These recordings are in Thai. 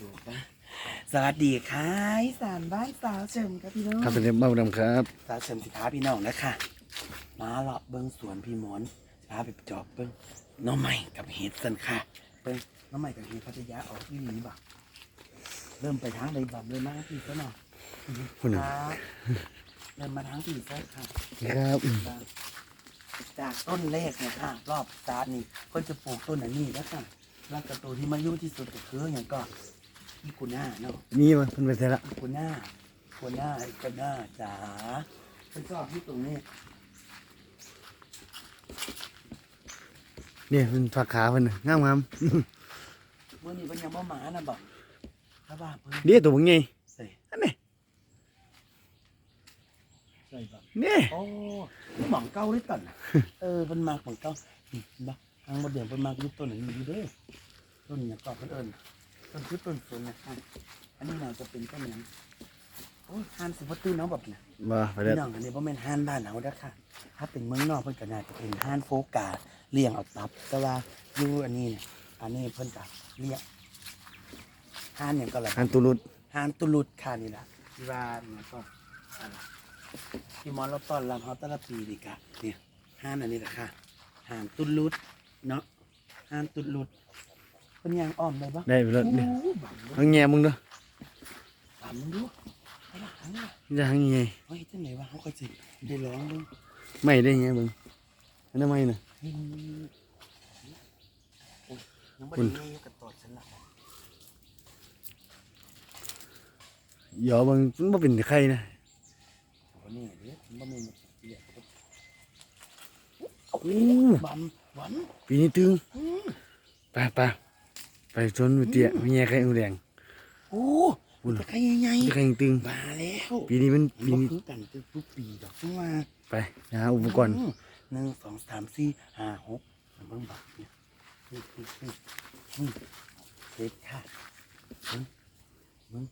ถูกปะสวัสดีค่ะอีสานบ้านสาวเฉิมครับพี่น้องครับเป็นเบ้าดำครับสาวเฉิมสิพาพี่น้องนะคะมาเลาะเบิ้งสวนพี่หมอนสิพาไปจอบเบิ้งหน้องใหม่กับเห็ดสันค่ะเบิ้งหน้องใหม่กับเห็ดพัทยาออกที่นี้บ่เริ่มไปทางใดบ่เลยมาที่ซะหน่อยคุณคน่ะรับเริ่มมาทางที่ซะค่ะครับจากต้นแรกเนี่ยค่ะรอบซาดนี่ก็จะปลูกต้นอันนี้แล้วค่ะแล้วกระตัวที่มายุ่งที่สุดก็คืออย่างก็ อีกุน่าเนาะมีมันเพิ่นไปเสร็จละอีกุน่าอีกุน่าอีกุน่าจ๋าฉันชอบที่ตรงนี้เนี่ยเป็นฝักขาเพิ่นน่ะงามงามเมื่อนี้เป็นยังบ่หมานะบอกถ้าว่าเพิ่นเดี๋ยวตัวมึงไงใส่อันนี้ใส่บอกเนี่ยโอ้หมองเก้าด้วยกันน่ะเออเป็นมากหมองเก้านี่เห็นบ่ทางบ่เดือนเป็นมากอยุต้นอันนี้อยู่เด้อต้นเนี่ยก็เพิ่นเอิ้น ต้นคือต้นสนนะคะอันนี้น่าจะเป็นต้นหยังโอ้ยทานสิบ่ตื่นเนาะแบบน่ะบ่ไปแล้วพี่น้องอันนี้บ่แม่นห้านบ้านเฮาเด้อค่ะ ถ้าเป็นเมืองนอกเพิ่นก็น่าจะเป็นห้านโฟกาเลี้ยงเอาตับ แต่ว่าอยู่อันนี้เนี่ยอันนี้เพิ่นก็เลี้ยงห้านหยังก็ละอันตุลุดห้านตุลุดค่ะนี่ล่ะที่ว่าเนี่ยก็อะไรที่หมอนเราต้อนรับเฮาแต่ละปีนี่กะเนี่ยห้านอันนี้แหละค่ะห้านตุลุดเนาะห้านตุลุด เพิ่นยังอ้อมได้บ่ได้ไปแล้วเนี่ยโอ้บังเด้อเอาแง่มึงเด้อบังมึงดูไปละหังละจะหังยังไงเฮ้ยจังไหนวะเฮาก็สิได้ร้องเบิ่งไม่ได้ไงมึงอันนั้นไม่น่ะอืมโอ้ยยังไม่ได้เงี้ยกับตอดฉันละหยอมึงมันบ่เป็นใครนะวันนี้เดี๋ยวมันไม่มาเสียครับโอ้บันหวันปีนี้ตึงอืมไปไป ไปชนวิเตียมีแง่ใครอูแดงโอ้อุ่นตะไคร้ใหญ่จะใครตึงๆมาแล้วปีนี้มันปีมันนี้คือกันคือทุกปีดอกจังว่าไปนะฮะอุปกรณ์มหนึ่งสองสามสี่ห้าหกเบิ่งบักเนี่ยนี่นี่นี่นี่เด็ดค่ะเบิ่งเบิ่ง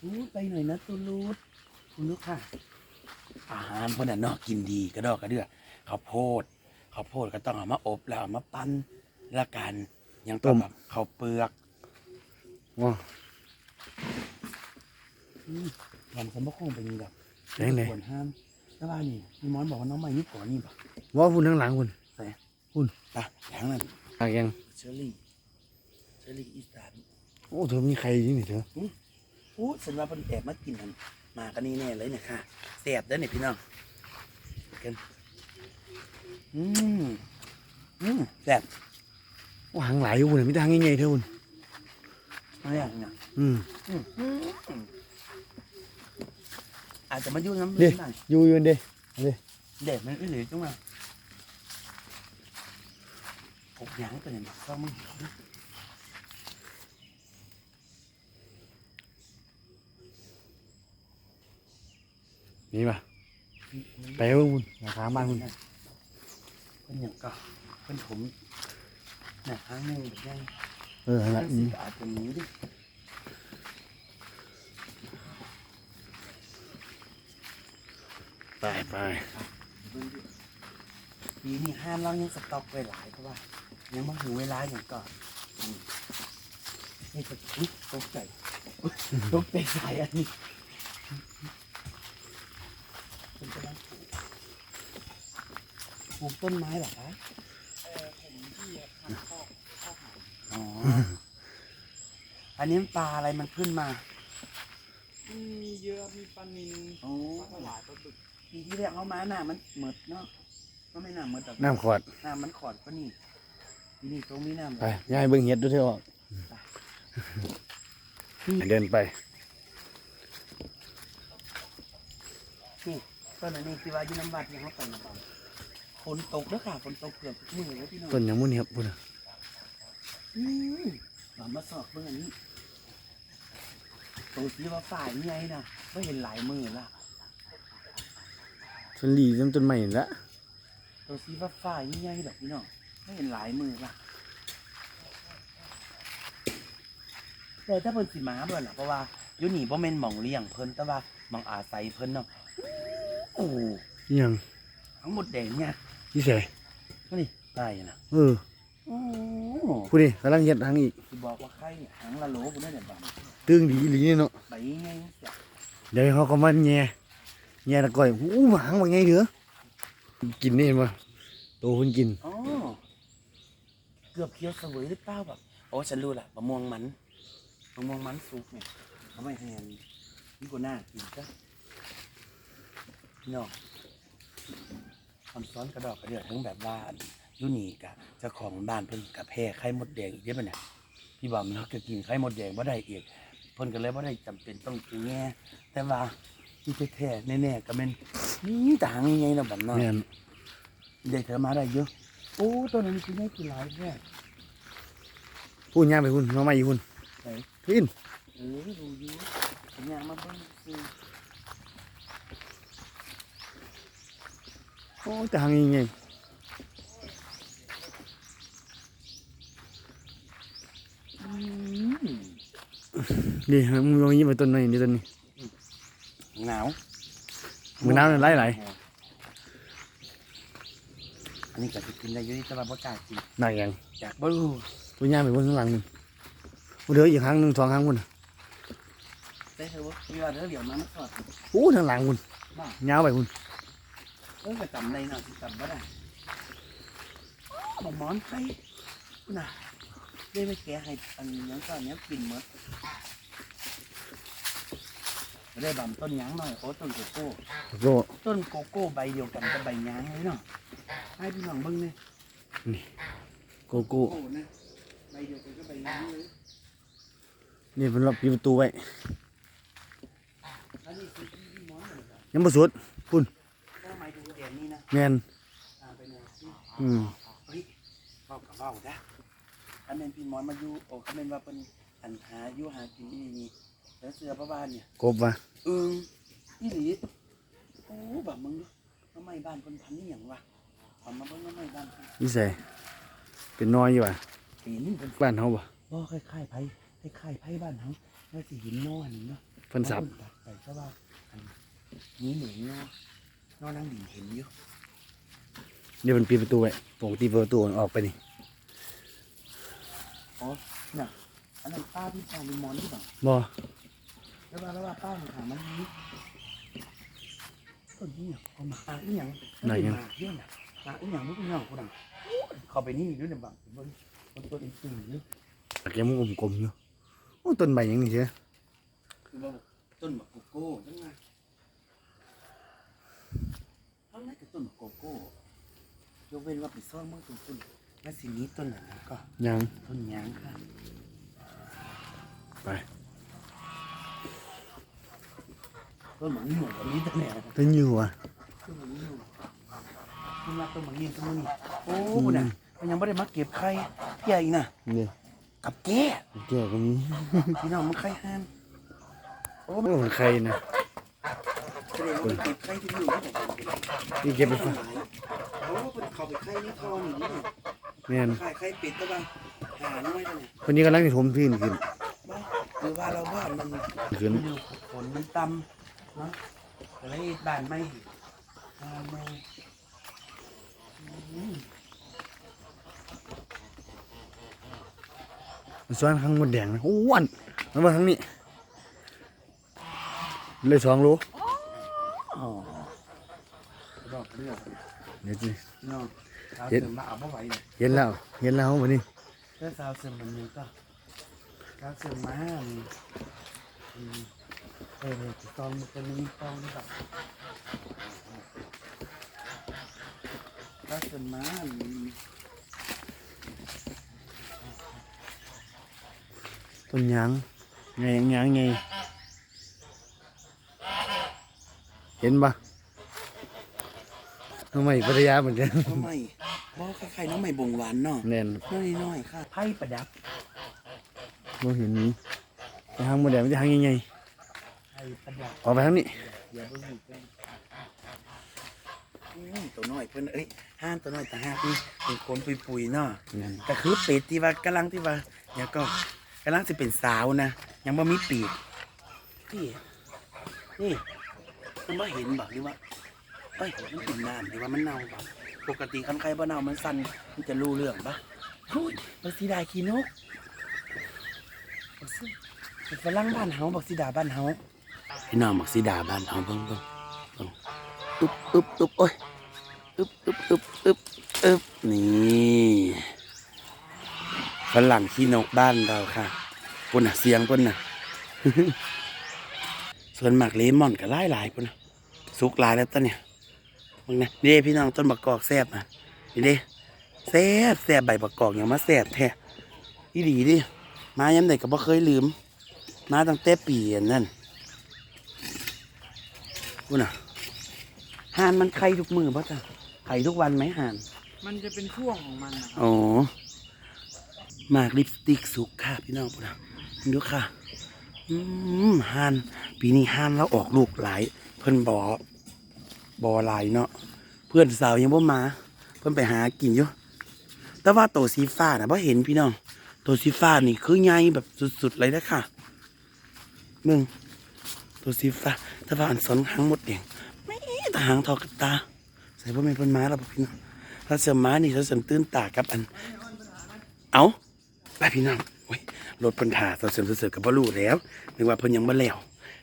อู้ไปหน่อยนะตัวรูดคุณลูกค่ะ อาหารพวกนั้นเนาะกินดีกระดอกกระเดือข้าวโพดข้าวโพดก็ต้องเอามาอบแล้วเอามาปั้นแล้วกัน ยังต้มแบบข้าวเปลือกว้าอืมลำสมบัติคงเป็นแบบแดงเลยควรห้ามแล้วว่านี่พี่มอนบอกว่าน้องใหม่นี่ก่อนนี่ปะว่าพุ่นข้างหลังพุ่นตาแข็งนั่นปากยังเชอรี่เชอรี่อีสานโอ้เธอมีใครอยู่นี่เธออู้ฉันว่าเป็นแอบมากินกันมากันนี่แน่เลยเนี่ยค่ะแซ่บเด้อเนี่ยพี่น้องกันอืมอืมแซ่บ ว่าหางหลายอยู่พุ่นมีแต่หางใหญ่ๆเท่าพุ่นอะไรอย่างเงี้ยอืมอืมอืมอาจจะมายุ่งน้ำเด้ลึกหน่อยอยู่อยู่เด้เด็กมันไม่เหลือจังมาผมยังตัวเนี่ยก็ไม่เห็นมีป่ะไปเบิ่งพุ่นราคาบ้านพุ่นเป็นอย่างก็เป็นผม เนี่ยครั้งหนึ่งแบบยังเออนั่นแล้ละวอืสิมอาจจะหนีดิไปไปปีนี้ห้ามเรายังสต็อกไว้หลายเพราะว่า ยังมาหูเวลาอย่างก่อนนี่ก็ตกใจตกใจสายอันนี้เป็นกำลังปลูกปลูกต้นไม้เหรอคะเออผมที่ทำข้อข้อหา อ๋อ อันนี้มันปลาอะไรมันขึ้นมา มีเยอะมีปลานิลโอ้ปลาสวายปลาบึกปีที่แล้วเอามาหน้ามันเหมิดเนาะก็ไม่น่าเหมิดแต่น้ำขวดหน้ามันขอดก็นี่ทีนี่ตรงนี้น้ำไปยายเบิ่งเห็ดดูเถอะออกเดินไปนี่ต้นอันนี้ที่ว่าอยู่น้ำวัดเนี่ยเขาไปน้ำบังฝนตกเด้อค่ะฝนตกเกือบทุกมือเลยพี่น้องต้นหยังมุนครับพุ่นน่ะอืมมามาสอบเบิ่งอันนี้ ตัวที่ว่าฝ่ายนี่ไงนะก็เห็นหลายมือละต้นหลีต้นต้นใหม่ละตัวสีฟ้าฝ่ายนี่ไงแบบพี่น้องก็เห็นหลายมือละแต่ถ้าเพิ่นสิมาเบิ่นล่ะเพราะว่าอยู่นี่บ่แม่นหม่องเลี้ยงเพิ่นแต่ว่าหม่องอาศัยเพิ่นเนาะโอ้โหอิหยังทั้งหมดแดงเนี่ยพี่ใส่นี่ตายนะเออโอ้ผู้นี่กำลังเฮ็ดทางอีกที่บอกว่าใครเนี่ยหางละโหลกูได้แต่บัง ตึงดีอีหลีเนาะใบไงเสียเดี๋ยวเขาก็มาแย่แย่ตะก้อยอู้หางว่าไงเถอะกินนี่เห็นบ่โตเพิ่นกินอ๋อเกือบเคี้ยวเสวยหรือเปล่าแบบโอ้ฉันรู้ละมะม่วงมันมะม่วงมันสุกเนี่ยเอาไมแทนนี่ก็น่ากินจ้ะพี่น้องคำซ้อนกระดอกกระเดือทั้งแบบว่ายูนี่กะเจ้าของบ้านเพิ่นกับแพ้ไข่มดแดงอีกได้ปะเนี่ยพี่บอมเนาะก็กินไข่มดแดงบ่าได้อีก พิ่นก็เลยบ่ได้จำเป็นต้องกินแง่แต่ว่าที่แท้ๆแน่ๆก็แม่นนี่ต่างยังไงเนาะบัดเนาะแม่นเด็กเธอมาได้เยอะโอ้ตัวนั้นกินได้กี่หลายแค่พูดย่างไปพุ่นมาใหม่อีกพุ่นไหนขึ้นเออดูอยู่ผมอยากมาเบิ่งซื้อโอ้แต่หางยังไง ดีมึงลองยิ้มไปต้นหน่อยนี่ต้นนี้หนาวมือน้ำมันไหลไหลอันนี้ก็จะกินได้เยอะนี่แต่ว่าบ่กล้ากินหนักยังอยากบ่รู้พูดย่างไปพุ่นข้างหลังมึงพูดเด้ออีกครั้งหนึ่งสองครั้งพุ่นน่ะได้เถอะวะมีว่าเดี๋ยวเดี๋ยวมามาสอดโอ้ทางหลังพุ่นบ้ายาวไปพุ่นเออก็จำได้เนาะที่จำบ่ได้บอกหมอนไข่น่ะได้ไปแกะให้อันนี้ก็อันนี้กินหมด ได้บำต้นหยางหน่อยโอ้ต้นโกโก้โก็ต้นโกโก้ใบเดียวกันกับใบยางเลยเนาะให้พี่น้องเบิ่งเนี่ยโกโก้โอ้นะใบเดียวกันกับใบยางเลยนี่เป็นรอบปีประตูไว้อันนี้คือที่พี่หมอนเลยครับยังบ่สุดก็หมายถึงเดียนนี่นะแม่นตามไปหน่อยสิอืมเฮ้ยเว้ากับเว้านะคันเป็นพี่หมอนมาอยู่โอ้คันเป็นว่าเป็นอันหาอยู่หากินนี่นี่ แล้วเสือพระบ้านเนี่ยกบว่ะเอิงนี่หลีโอ้แบบมึงทำไมบ้านคนพันนี่อย่างวะทำมาเบิ่งทำไมบ้านเพิ่นนี่ใส่เป็นน้อยอยู่ว่ะปีนี่เป็นบ้านเฮาบ่บ่คล้ายๆไผคล้ายๆไผบ้านเฮาแล้วสิเห็นนอนเนาะเพิ่นสับตัดไปเพราะว่าอันนี้หนูเนาะนอนนั่งดินเห็นอยู่นี่เป็นปีประตูไว้ปกติเปิดประตูออกไปนี่อ๋อน่ะอันนั้นป้าพี่ป้าลิมอนที่บ่าบ่ แล้วว่าแล้วว่าป้ามันถามมันนี้ต้นนี้เนี่ยเอามาอะอีหยังหมาเยอะน่ะหมาอีหยังมึงอีหยังกูดังเข้าไปนี่ด้วยเนี่ยบังเบิ่งเบิ่งต้นอีตึงอยู่ตักยังมุมกลมๆอยู่โอ้ต้นใบหยังนี่เชียวคือว่าต้นบักโกโก้จังไงเอาไหนกับต้นบักโกโก้ยกเว้นว่าไปซ่อนเมื่อต้นต้นแล้วสินี้ต้นอะไรก็ยังต้นยางค่ะไป ต้นหมากยิ่งแบบนี้ตั้งแต่ต้นอยู่ว่ะต้นหมากยิ่งต้นมาต้นหมากยิ่งต้นนี้โอ้คุณน่ะมันยังไม่ได้มาเก็บไข่เพียอีกนะนี่กับแก้แก่ก็มีพี่น้องมันไข่ห้านโอ้โอ้มันใครนะแสดงว่าเก็บไข่ที่อยู่ที่ไหนนี่เก็บไปฝากโอ้เป็นเขาไปไข่นี่ทอนอย่างนี้แม่นไข่ไข่เป็ดก็บ้างหาน้อยเท่านี้คนนี้กำลังสิถมพื้นขึ้นบ้างหรือว่าเราบ้านมันขึ้นมันอยู่ฝนมันต่ำ เนาะก็เลยบ้านไม่บ้านไม่อืมมันข้างมดแดงนะโอ้วนมันมาทางนี้ เลยสองโลอ๋อดอกเลือดเดี๋ยวจิเนาะสาวเฮ็ดเสริมมาเอามาไหวเลยเห็นแล้วเห็นแล้ววันนี้ถ้าสาวเสริมมันมีก็สาวเสริมมาอืม เออตอนมันเป็นมีตอนนี่แบบสาวเสริมมาอืมต้นหยางไงหยางไงเห็นปะทำไมพัทยาเหมือนกันน้องใหม่บ่คล้ายๆน้องใหม่บงหวานเนาะแน่นน้อยๆค่ะไพ่ประดับบ่เห็นนี้ไปทางมดแดงมันจะทางยังไงไพ่ประดับ ออกไปทางนี้อย่าเพิ่งหยุดเลยอืมตัวน้อยเพิ่นเอ้ยห้านตัวน้อยแต่ห้าปีเป็นคนปุยๆเนาะแม่นแต่คือเป็ดที่ว่ากำลังที่ว่าเดี๋ยวก็กำลังจะเป็นสาวนะยังบ่มีปีกนี่นี่คุณมาเห็นบอกหรือว่าเอ้ยมันเป็นน้ำหรือว่ามันเน่าบ่ปกติคันใครบ่เน่ามันสั่นมันจะรู้เรื่องปะหุ้ยมันสีดาขี้นกเอาสิฝรั่งบ้านเฮาบักสีดาบ้านเฮา พี่น้องบักสีดาบ้านเฮาเบิ่งเบิ่งเบิ่งอึบอึบอึบโอ้ยอึบอึบอึบอึบอึบนี่ฝรั่งขี้นกบ้านเราค่ะปุ่นน่ะเสียงปุ่นน่ะ ส่วนหมากเลมอนก็หลายหลายปุ่นน่ะสุกหลายแล้วตอนเนี่ยมึงนะนี่พี่น้องต้นบักกอกแซ่บนะนี่เด้แซ่บแซ่บใบบักกอกอย่างมาแซ่บแท้อีหลีดิมาย้ำไหนก็บ่เคยลืม มาตั้งแต่ปีอันนั่ นพูดน่ะห่านมันไข่ทุกมือป่ะจ้ะไข่ทุกวันไหมห่าน มันจะเป็นช่วงของมันนะครับอ๋อหมากลิปสติกสุกค่ะพี่น้องพูดน่ะดูค่ะ อืมห่านปีนี้ห่านแล้วออกลูกหลาย เพิ่นบอบอหลายเนาะเพื่อนสาวยังบ่มา เพิ่นไปหากินอยู่แต่ว่าตัวสีฟ้านะพ่เห็นพี่น้องตัวสีฟ้านี่คือใหญ่แบบสุดๆเลยนะค่ะมึง ตัวสีฟ้าแต่ว่าอันสนหางหมดเองไม่ตาหางทอกับตา ใส่พ่อแม่เพิ่นมาแล้วพี่น้องถ้าเสริมมานี่ถ้าเสริมตื่นตากับอัน เอาไปพี่น้องโอ้ยรถเพิ่นถ่าเราเสริมเสริมกับบ่รู้แล้วนึกว่าเพิ่นยังบ่แล้ว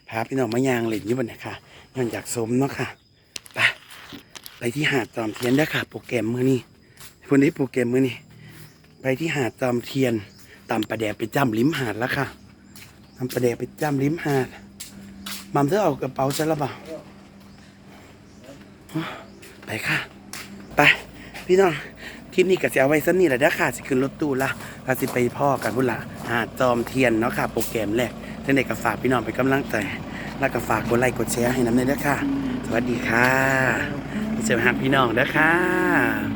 พาพี่น้องมายางเล่นอยู่บนนี้ค่ะย้อนอยากสมเนาะค่ะไปไปที่หาดจอมเทียนเด้ค่ะ โปรแกรมมือนี้วันนี้โปรแกรมมือนี้ไปที่หาดจอมเทียนตำประแดไปจ้ำริมหาดแล้วค่ะตำประแดไปจ้ำริมหาด มัมเธอเอากระเป๋าฉันแล้วเปล่าไปค่ะ ไป พี่น้องคลิปนี้ก็จะเอาไว้สักนี่แหละเด้อค่ะสิขึ้นรถตู้ละพาสิไปพ่อกันพุ่นละหาดจอมเทียนเนาะค่ะ โปรแกรมแรกท่านเด็กก็ฝากพี่น้องไปกำลังใจแล้วก็ฝากกดไลค์กดแชร์ให้น้ำเนยเด้อค่ะ สวัสดีค่ะเจอหาพี่น้องเด้อค่ะ